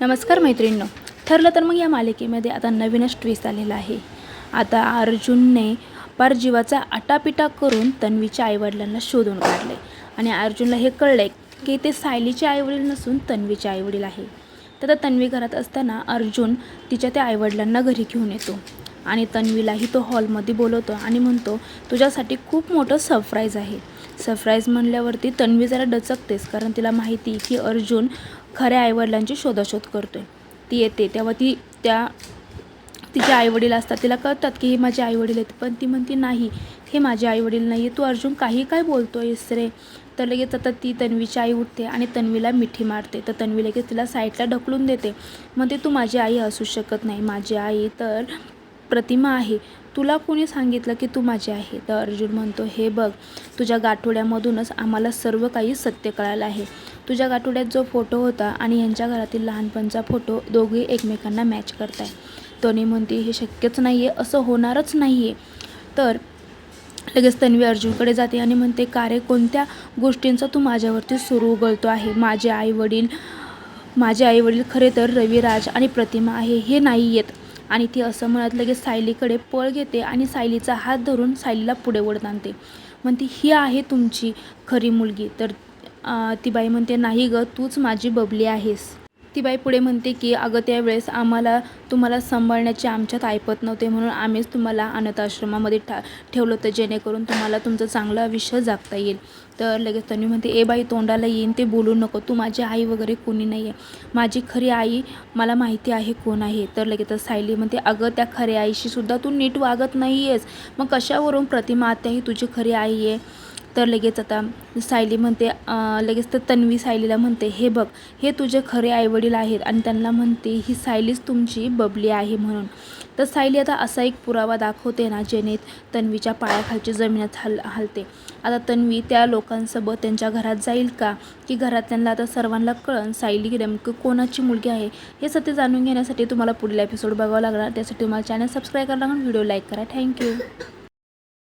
नमस्कार मैत्रिणींनो. ठरलं तर मग या मालिकेमध्ये आता नवीनच ट्विस्ट आलेला आहे. आता अर्जुनने पार जीवाचा आटापिटा करून तन्वीच्या आईवडिलांना शोधून काढले. आणि अर्जुनला हे कळले की ते सायलीचे आईवडील नसून तन्वीचे आईवडील आहे. तर तन्वी घरात असताना अर्जुन तिच्या त्या आईवडिलांना घरी घेऊन येतो. आणि तन्वीलाही तो हॉलमध्ये बोलवतो आणि म्हणतो तुझ्यासाठी खूप मोठं सरप्राईज आहे. सरप्राईज म्हणल्यावरती तन्वी जरा डचकतेस कारण तिला माहिती की अर्जुन खऱ्या आईवडिलांची शोधाशोध करतोय. ती येते तेव्हा ती त्या तिचे आईवडील असतात तिला कळतात की हे माझे आईवडील आहेत पण ती म्हणते नाही हे माझे आईवडील नाही आहे तू अर्जुन काही काय बोलतोयस रे? तर लगेच आता ती तन्वीची आई उठते आणि तन्वीला मिठी मारते. तर तन्वी लगेच तिला साईडला ढकलून देते. म्हणते तू माझी आई असू शकत नाही माझी आई तर प्रतिमा आहे. तुला कोणी सांगितलं की तू माझी आहे? तर अर्जुन म्हणतो हे बघ तुझ्या गाठोड्यामधूनच आम्हाला सर्व काही सत्य कळालं आहे. तुझ्या गाठोड्यात जो फोटो होता आणि यांच्या घरातील लहानपणचा फोटो दोघे एकमेकांना मॅच करताय. तोनी म्हणते हे शक्यच नाही आहे असं होणारच नाही आहे तर लगेच तन्वी अर्जुनकडे जाते आणि म्हणते का रे कोणत्या गोष्टींचा तू माझ्यावरती सुरू उगलतो आहे? माझे आईवडील माझे आईवडील खरे तर रविराज आणि प्रतिमा आहे हे नाही येत आणि ती असं म्हणत लगेच सायलीकडे पळ घेते आणि सायलीचा हात धरून सायलीला पुढे ओढत आणते. म्हणते ही आहे तुमची खरी मुलगी. तर ती बाई म्हणते नाही ग तूच माझी बबली आहेस. ती पुढे म्हणते की अगं त्यावेळेस आम्हाला तुम्हाला सांभाळण्याचे आमच्यात ऐपत नव्हते म्हणून आम्हीच तुम्हाला अनाथ आश्रमामध्ये ठा ठेवलं होतं जेणेकरून तुम्हाला तुमचं चांगलं आयुष्य जागता येईल. तर लगेच तन्वी म्हणते ए बाई तोंडाला येईन ते बोलू नको तू माझी आई वगैरे कोणी नाही आहे माझी खरी आई मला माहिती आहे कोण आहे. तर लगेच सायली म्हणते अगं त्या खऱ्या आईशी सुद्धा तू नीट वागत नाही आहेस मग कशावरून प्रतिमा आत्या ही तुझी खरी आई आहे? तर लगेच आता सायली म्हणते लगेच तर तन्वी सायलीला म्हणते हे बघ हे तुझे खरे आईवडील आहेत आणि त्यांना म्हणते ही सायलीच तुमची बबली आहे म्हणून. तर सायली आता असा एक पुरावा दाखवते ना जेणे तन्वीच्या पायाखालची जमिनीत हल हलते. आता तन्वी त्या लोकांसोबत त्यांच्या घरात जाईल का? की घरात त्यांना आता सर्वांना कळण सायली नेमकं कोणाची मुलगी आहे? हे सत्य जाणून घेण्यासाठी तुम्हाला पुढील एपिसोड बघावं लागणार. त्यासाठी तुम्हाला चॅनल सबस्क्राईब करा लागणार व्हिडिओ लाईक करा. थँक्यू